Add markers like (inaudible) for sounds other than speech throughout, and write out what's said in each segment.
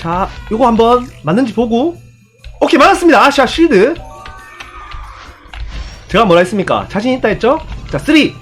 자, 요거 한번 맞는지 보고. 오케이, 맞았습니다. 아시아 실드. 제가 뭐라 했습니까? 자신 있다 했죠? 자, 3, 2.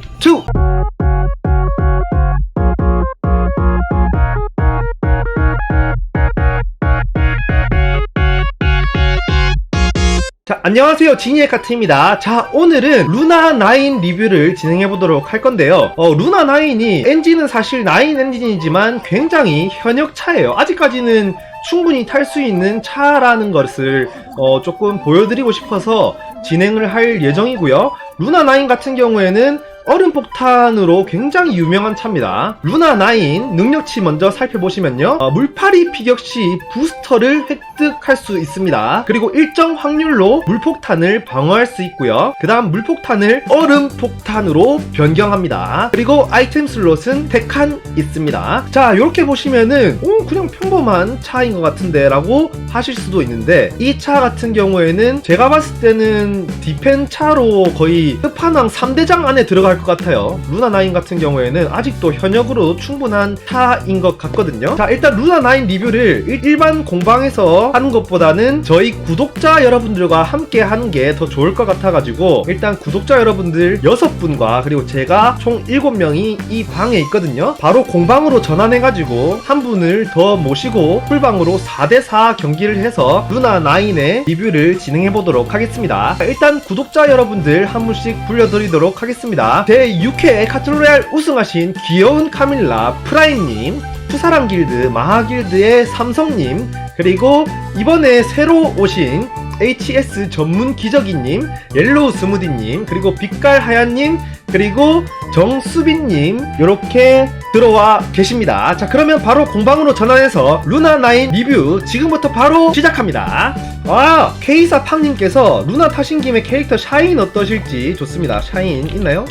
자, 안녕하세요. 지니에카트입니다. 자, 오늘은 루나9 리뷰를 진행해보도록 할 건데요. 어, 루나9이 엔진은 사실 9 엔진이지만 굉장히 현역차예요. 아직까지는 충분히 탈 수 있는 차라는 것을 어, 조금 보여드리고 싶어서 진행을 할 예정이고요. 루나9 같은 경우에는 얼음 폭탄으로 굉장히 유명한 차입니다. 루나 9 능력치 먼저 살펴보시면요. 어, 물파리 피격 시 부스터를 획득할 수 있습니다. 그리고 일정 확률로 물폭탄을 방어할 수 있고요. 그 다음 물폭탄을 얼음 폭탄으로 변경합니다. 그리고 아이템 슬롯은 3칸 있습니다. 자, 이렇게 보시면은 오, 그냥 평범한 차인 것 같은데 라고 하실 수도 있는데 이 차 같은 경우에는 제가 봤을 때는 디펜 차로 거의 끝판왕 3대장 안에 들어갈 것 같아요. 루나9 같은 경우에는 아직도 현역으로 충분한 차인 것 같거든요. 자, 일단 루나9 리뷰를 일- 일반 공방에서 하는 것보다는 저희 구독자 여러분들과 함께 하는 게 더 좋을 것 같아가지고 일단 구독자 여러분들 6분과 그리고 제가 총 7명이 이 방에 있거든요. 바로 공방으로 전환해가지고 한 분을 더 모시고 풀방으로 4대4 경기를 해서 루나9의 리뷰를 진행해보도록 하겠습니다. 자, 일단 구독자 여러분들 한 분씩 불려드리도록 하겠습니다. 제6회 카트로얄 우승하신 귀여운 카밀라 프라임님, 푸사람 길드, 마하 길드의 삼성님, 그리고 이번에 새로 오신 HS 전문 기저귀님, 옐로우 스무디님, 그리고 빛깔 하얀님, 그리고 정수빈님, 이렇게 들어와 계십니다. 자, 그러면 바로 공방으로 전환해서 루나9 리뷰 지금부터 바로 시작합니다. 아, K사 팡님께서 루나 타신 김에 캐릭터 샤인 어떠실지 좋습니다. 샤인 있나요?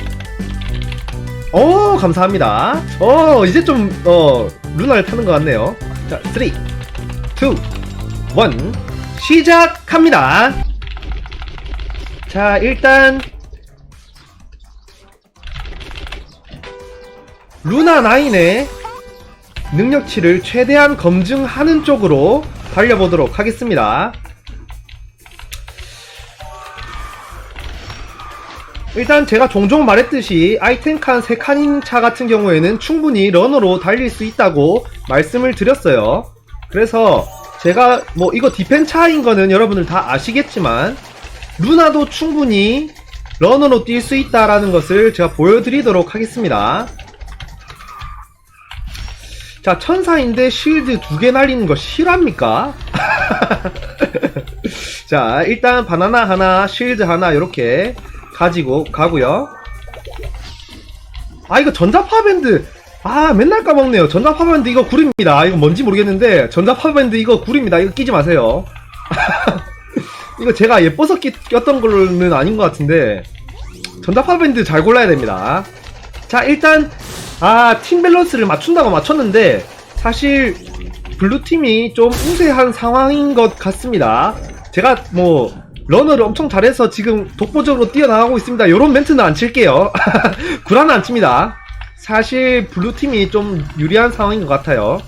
어, 감사합니다. 어, 이제 좀, 어, 루나를 타는 것 같네요. 자, 3, 2, 1, 시작합니다. 자, 일단, 루나 9의 능력치를 최대한 검증하는 쪽으로 달려보도록 하겠습니다. 일단 제가 종종 말했듯이 아이템 칸 3칸인 차 같은 경우에는 충분히 러너로 달릴 수 있다고 말씀을 드렸어요. 그래서 제가 뭐 이거 디펜 차인 거는 여러분들 다 아시겠지만 루나도 충분히 러너로 뛸 수 있다라는 것을 제가 보여드리도록 하겠습니다. 자, 천사인데 실드 두 개 날리는 거 실합니까? (laughs) 자, 일단 바나나 하나, 실드 하나 이렇게 가지고 가고요. 아, 이거 전자파밴드. 아, 맨날 까먹네요. 전자파밴드 이거 구립니다. 이거 뭔지 모르겠는데 전자파밴드 이거 구립니다. 이거 끼지 마세요. (laughs) 이거 제가 예뻐서 끼, 꼈던 걸로는 아닌 것 같은데 전자파밴드 잘 골라야 됩니다. 자, 일단 아, 팀 밸런스를 맞춘다고 맞췄는데 사실 블루팀이 좀 우세한 상황인 것 같습니다. 제가 뭐 러너를 엄청 잘해서 지금 독보적으로 뛰어나가고 있습니다. 요런 멘트는 안 칠게요. (laughs) 구라는 안 칩니다. 사실 블루팀이 좀 유리한 상황인 것 같아요.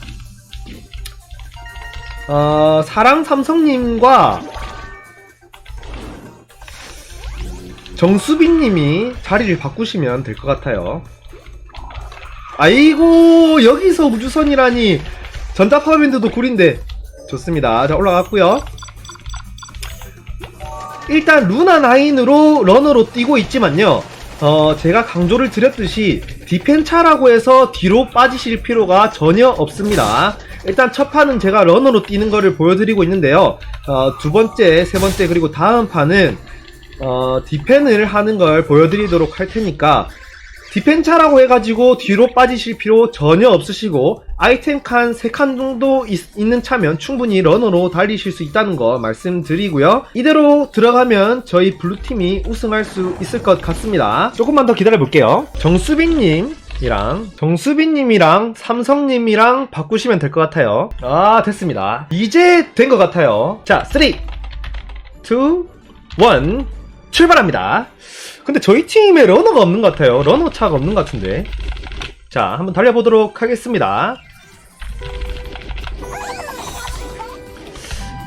어, 사랑 삼성님과 정수빈님이 자리를 바꾸시면 될 것 같아요. 아이고 여기서 우주선이라니 전자파워밴드도 구린데 좋습니다. 자 올라갔고요. 일단 루나9으로 러너로 뛰고 있지만요. 어, 제가 강조를 드렸듯이 디펜차라고 해서 뒤로 빠지실 필요가 전혀 없습니다. 일단 첫 판은 제가 러너로 뛰는 거를 보여드리고 있는데요. 어, 두 번째, 세 번째, 그리고 다음 판은 어, 디펜을 하는 걸 보여드리도록 할 테니까 디펜차라고 해가지고 뒤로 빠지실 필요 전혀 없으시고 아이템 칸 3칸 정도 있, 는 차면 충분히 러너로 달리실 수 있다는 거 말씀드리고요. 이대로 들어가면 저희 블루팀이 우승할 수 있을 것 같습니다. 조금만 더 기다려 볼게요. 정수빈님 이랑 정수빈님이랑 삼성님이랑 바꾸시면 될 것 같아요. 아 됐습니다. 이제 된 것 같아요. 자3 2 1 출발합니다 근데 저희 팀에 러너가 없는 것 같아요. 러너 차가 없는 것 같은데. 자, 한번 달려보도록 하겠습니다.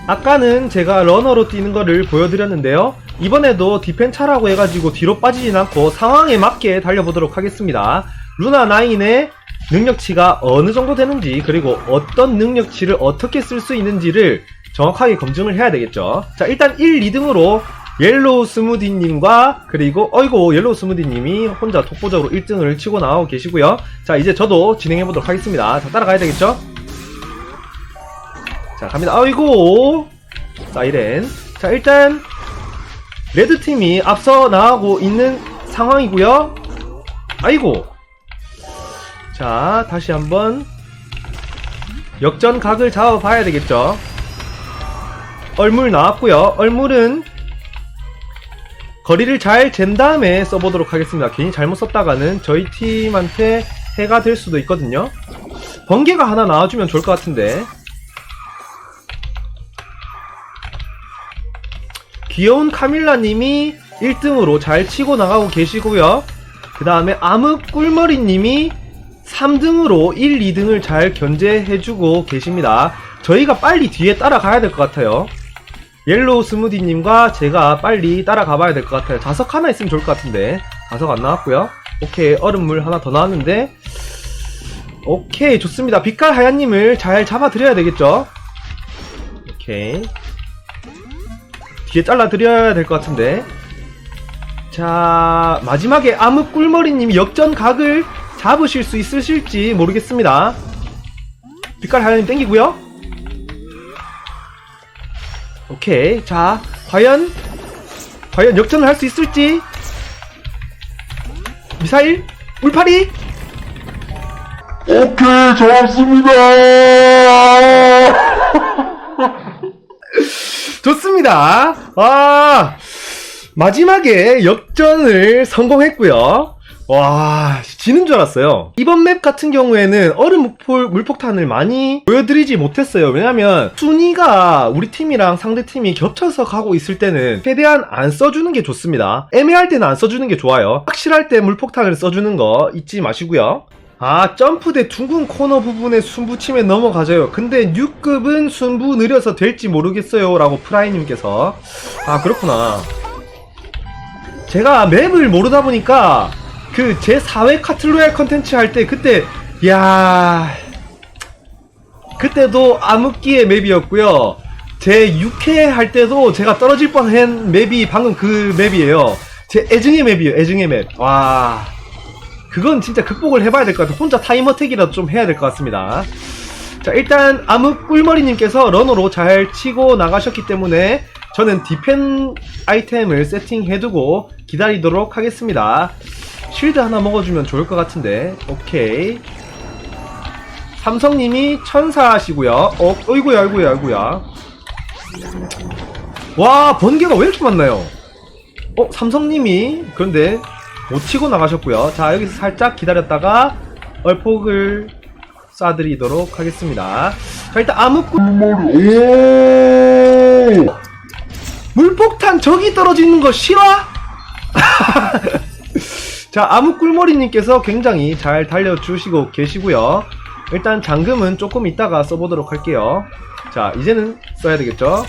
아까는 제가 러너로 뛰는 거를 보여드렸는데요. 이번에도 디펜 차라고 해가지고 뒤로 빠지진 않고 상황에 맞게 달려보도록 하겠습니다. 루나 9의 능력치가 어느 정도 되는지 그리고 어떤 능력치를 어떻게 쓸 수 있는지를 정확하게 검증을 해야 되겠죠. 자 일단 1, 2등으로 옐로우 스무디님과 그리고 어이고 옐로우 스무디님이 혼자 독보적으로 1등을 치고 나오고 계시고요. 자 이제 저도 진행해 보도록 하겠습니다. 자 따라가야 되겠죠? 자 갑니다. 아이고 사이렌. 자 일단 레드 팀이 앞서 나가고 있는 상황이고요. 아이고 자 다시 한번 역전 각을 잡아봐야 되겠죠. 얼물 나왔고요. 얼물은 거리를 잘 잰 다음에 써보도록 하겠습니다. 괜히 잘못 썼다가는 저희 팀한테 해가 될 수도 있거든요. 번개가 하나 나와주면 좋을 것 같은데. 귀여운 카밀라님이 1등으로 잘 치고 나가고 계시고요. 그 다음에 암흑 꿀머리님이 3등으로 1, 2등을 잘 견제해주고 계십니다. 저희가 빨리 뒤에 따라가야 될 것 같아요. 옐로우 스무디님과 제가 빨리 따라가 봐야 될 것 같아요. 자석 하나 있으면 좋을 것 같은데. 자석 안 나왔고요. 오케이, 얼음물 하나 더 나왔는데. 오케이, 좋습니다. 빛깔 하얀님을 잘 잡아드려야 되겠죠? 오케이. 뒤에 잘라드려야 될 것 같은데. 자, 마지막에 암흑 꿀머리님 역전 각을 잡으실 수 있으실지 모르겠습니다. 빛깔 하얀님 땡기고요. 오케이. 자, 과연, 과연 역전을 할 수 있을지. 미사일, 울파리, 오케이, 좋았습니다. (laughs) 좋습니다. 아, 마지막에 역전을 성공했고요. 와, 지는 줄 알았어요. 이번 맵 같은 경우에는 얼음 물폭, 물폭탄을 많이 보여드리지 못했어요. 왜냐면 순위가 우리 팀이랑 상대 팀이 겹쳐서 가고 있을 때는 최대한 안 써주는 게 좋습니다. 애매할 때는 안 써주는 게 좋아요. 확실할 때 물폭탄을 써주는 거 잊지 마시고요. 아 점프대 둥근 코너 부분에 순부침에 넘어가져요 근데 6급은 순부 느려서 될지 모르겠어요 라고 프라이님께서 아 그렇구나 제가 맵을 모르다 보니까 그 제 4회 카틀로얄 컨텐츠 할 때 그때 야 그때도 암흑기의 맵이었고요 제 6회 할 때도 제가 떨어질 뻔한 맵이 방금 그 맵이에요 제 애증의 맵이에요 애증의 맵 와 그건 진짜 극복을 해봐야 될 것 같아요. 혼자 타임어택이라도 좀 해야 될 것 같습니다. 자, 일단 암흑 꿀머리님께서 러너로 잘 치고 나가셨기 때문에 저는 디펜 아이템을 세팅해두고 기다리도록 하겠습니다. 쉴드 하나 먹어주면 좋을 것 같은데. 오케이. 삼성님이 천사시고요. 어, 어이구야, 어이구야, 어이구야. 와, 번개가 왜 이렇게 많나요? 어, 삼성님이 그런데 못 치고 나가셨고요. 자, 여기서 살짝 기다렸다가 얼폭을 쏴드리도록 하겠습니다. 자, 일단 암흑 머리, 오! 물폭탄 저기 떨어지는 거 싫어? (laughs) 자, 암흑꿀머리님께서 굉장히 잘 달려주시고 계시고요. 일단 잠금은 조금 이따가 써보도록 할게요. 자, 이제는 써야 되겠죠?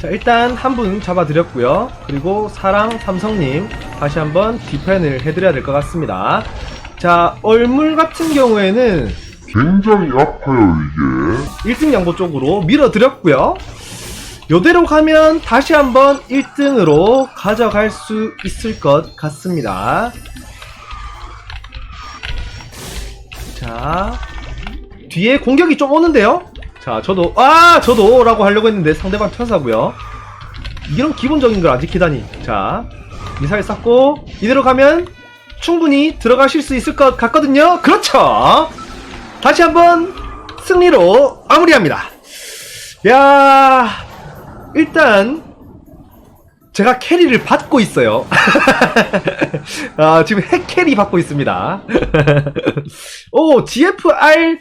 자, 일단 한 분 잡아드렸고요. 그리고 사랑 삼성님 다시 한번 디펜을 해드려야 될 것 같습니다. 자, 얼물 같은 경우에는 굉장히 아파요, 이게. 1등 양보 쪽으로 밀어드렸고요. 요대로 가면 다시 한번 1등으로 가져갈 수 있을 것 같습니다. 자, 뒤에 공격이 좀 오는데요? 자, 저도, 아! 저도! 라고 하려고 했는데 상대방 천사고요 이런 기본적인 걸 안 지키다니. 자, 미사일 쐈고, 이대로 가면 충분히 들어가실 수 있을 것 같거든요? 그렇죠! 다시 한번 승리로 마무리합니다. 야, 일단 제가 캐리를 받고 있어요. (laughs) 아, 지금 핵 캐리 받고 있습니다. (laughs) 오, GFR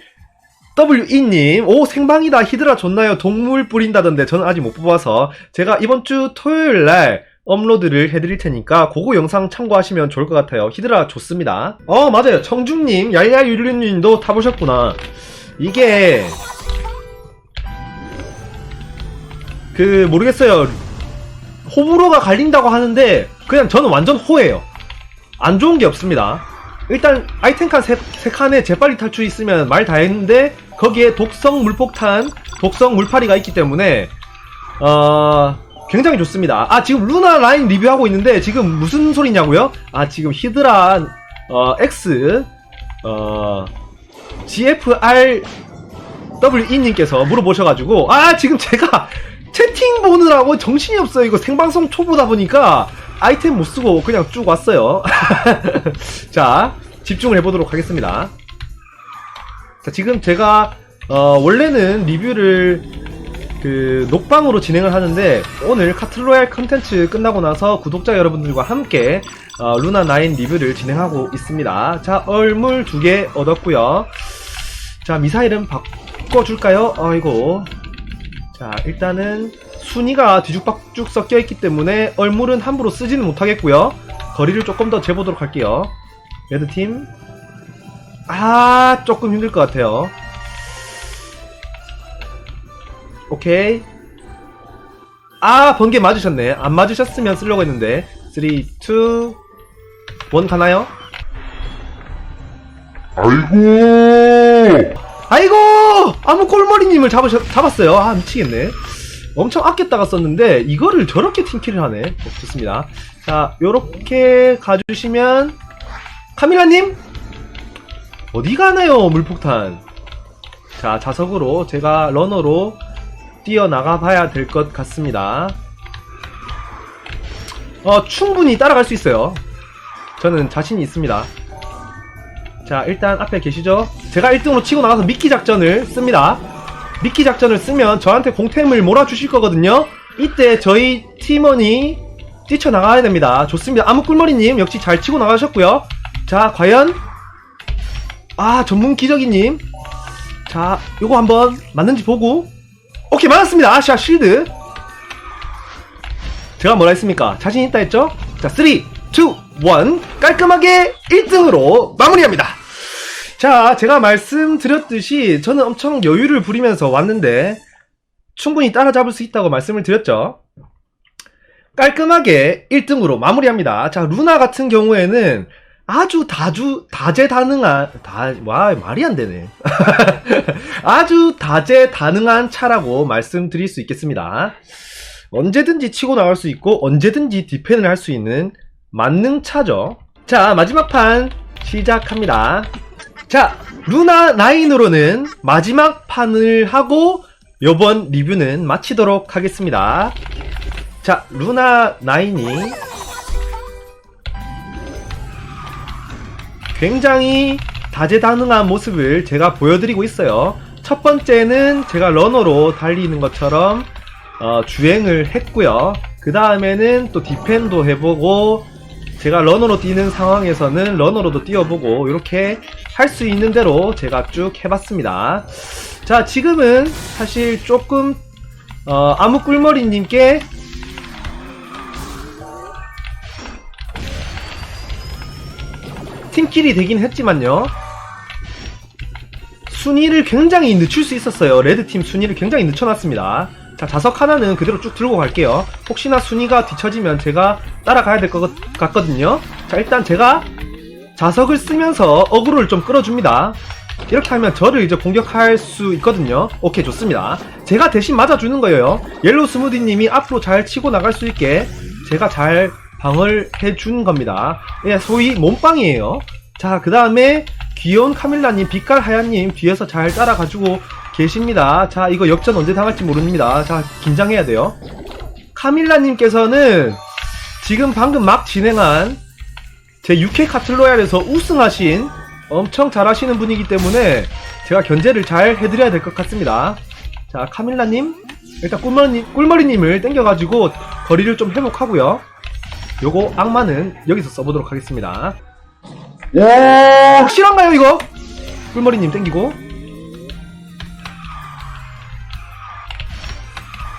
WE님, 오, 생방이다. 히드라 좋나요? 동물 뿌린다던데, 저는 아직 못 뽑아서. 제가 이번 주 토요일 날 업로드를 해드릴 테니까, 그거 영상 참고하시면 좋을 것 같아요. 히드라 좋습니다. 어, 맞아요. 청중님, 야야유류님도 타보셨구나. 이게, 그 모르겠어요. 호불호가 갈린다고 하는데 그냥 저는 완전 호예요. 안 좋은 게 없습니다. 일단 아이템 칸 3칸에 재빨리 탈출 있으면 말 다 했는데 거기에 독성 물폭탄, 독성 물파리가 있기 때문에 어 굉장히 좋습니다. 아 지금 루나 라인 리뷰하고 있는데 지금 무슨 소리냐고요? 아 지금 히드라 어 X 어 GFR WE님께서 물어보셔가지고 아 지금 제가 채팅 보느라고 정신이 없어요. 이거 생방송 초보다 보니까 아이템 못 쓰고 그냥 쭉 왔어요. (laughs) 자 집중을 해보도록 하겠습니다. 자 지금 제가 어, 원래는 리뷰를 그 녹방으로 진행을 하는데 오늘 카틀로얄 컨텐츠 끝나고 나서 구독자 여러분들과 함께 어, 루나 9 리뷰를 진행하고 있습니다. 자 얼물 두 개 얻었고요. 자 미사일은 바꿔줄까요? 아이고 자 일단은 순위가 뒤죽박죽 섞여 있기 때문에 얼물은 함부로 쓰지는 못하겠고요. 거리를 조금 더 재보도록 할게요. 레드팀. 아 조금 힘들 것 같아요. 오케이. 아 번개 맞으셨네. 안 맞으셨으면 쓰려고 했는데. 3, 2, 1 가나요? 아이고! 아이고! 아무 꼴머리님을 잡으셨, 잡았어요. 아, 미치겠네. 엄청 아꼈다가 썼는데, 이거를 저렇게 팀킬을 하네. 어, 좋습니다. 자, 요렇게 가주시면, 카밀라님? 어디 가나요, 물폭탄? 자, 자석으로 제가 러너로 뛰어나가 봐야 될 것 같습니다. 어, 충분히 따라갈 수 있어요. 저는 자신이 있습니다. 자 일단 앞에 계시죠? 제가 1등으로 치고 나가서 미끼 작전을 씁니다. 미끼 작전을 쓰면 저한테 공템을 몰아주실 거거든요. 이때 저희 팀원이 뛰쳐나가야 됩니다. 좋습니다. 아무꿀머리님 역시 잘 치고 나가셨고요. 자 과연? 아 전문 기저귀님. 자 요거 한번 맞는지 보고. 오케이 맞았습니다. 아시아 실드. 제가 뭐라 했습니까? 자신 있다 했죠? 자 3, 2, 1 깔끔하게 1등으로 마무리합니다 자, 제가 말씀드렸듯이 저는 엄청 여유를 부리면서 왔는데 충분히 따라잡을 수 있다고 말씀을 드렸죠. 깔끔하게 1등으로 마무리합니다. 자, 루나 같은 경우에는 아주 다주 다재다능한 다 와 말이 안 되네. (laughs) 아주 다재다능한 차라고 말씀드릴 수 있겠습니다. 언제든지 치고 나갈 수 있고 언제든지 디펜을 할 수 있는 만능 차죠. 자, 마지막 판 시작합니다. 자, 루나 9으로는 마지막 판을 하고 요번 리뷰는 마치도록 하겠습니다. 자, 루나 9이 굉장히 다재다능한 모습을 제가 보여드리고 있어요. 첫 번째는 제가 러너로 달리는 것처럼 어, 주행을 했고요. 그 다음에는 또 디펜도 해보고 제가 러너로 뛰는 상황에서는 러너로도 뛰어보고 이렇게 할 수 있는 대로 제가 쭉 해봤습니다. 자 지금은 사실 조금 어, 아무 꿀머리님께 팀킬이 되긴 했지만요. 순위를 굉장히 늦출 수 있었어요. 레드팀 순위를 굉장히 늦춰놨습니다. 자, 자석 하나는 그대로 쭉 들고 갈게요. 혹시나 순위가 뒤처지면 제가 따라가야 될 것 같거든요. 자, 일단 제가 자석을 쓰면서 어그로를 좀 끌어줍니다. 이렇게 하면 저를 이제 공격할 수 있거든요. 오케이, 좋습니다. 제가 대신 맞아주는 거예요. 옐로우 스무디님이 앞으로 잘 치고 나갈 수 있게 제가 잘 방을 해준 겁니다. 예, 소위 몸빵이에요. 자, 그 다음에 귀여운 카밀라님, 빛깔 하얀님 뒤에서 잘 따라가지고 계십니다. 자, 이거 역전 언제 당할지 모릅니다. 자, 긴장해야 돼요. 카밀라님께서는 지금 방금 막 진행한 제 6K 카틀로얄에서 우승하신 엄청 잘하시는 분이기 때문에 제가 견제를 잘 해드려야 될 것 같습니다. 자, 카밀라님, 일단 꿀머리, 꿀머리님을 땡겨가지고 거리를 좀 회복하고요. 요거 악마는 여기서 써보도록 하겠습니다. 와! 확실한가요, 이거? 꿀머리님 땡기고.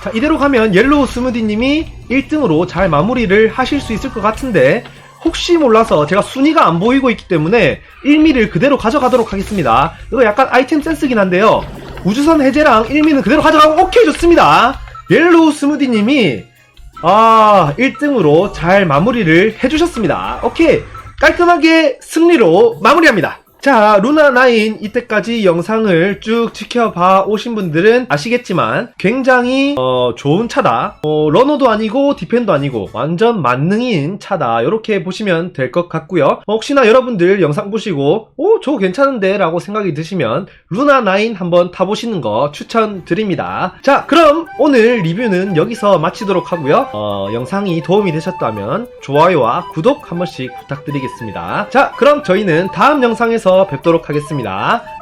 자, 이대로 가면 옐로우 스무디님이 1등으로 잘 마무리를 하실 수 있을 것 같은데, 혹시 몰라서 제가 순위가 안 보이고 있기 때문에 1미를 그대로 가져가도록 하겠습니다. 이거 약간 아이템 센스긴 한데요. 우주선 해제랑 1미는 그대로 가져가고, 오케이, 좋습니다. 옐로우 스무디님이 아 1등으로 잘 마무리를 해주셨습니다. 오케이 깔끔하게 승리로 마무리합니다. 자, 루나9 이때까지 영상을 쭉 지켜봐 오신 분들은 아시겠지만 굉장히 어, 좋은 차다. 어, 러너도 아니고 디펜도 아니고 완전 만능인 차다. 이렇게 보시면 될 것 같고요. 어, 혹시나 여러분들 영상 보시고 오, 저거 괜찮은데 라고 생각이 드시면 루나9 한번 타보시는 거 추천드립니다. 자, 그럼 오늘 리뷰는 여기서 마치도록 하고요. 어, 영상이 도움이 되셨다면 좋아요와 구독 한 번씩 부탁드리겠습니다. 자, 그럼 저희는 다음 영상에 서 뵙도록 하겠습니다.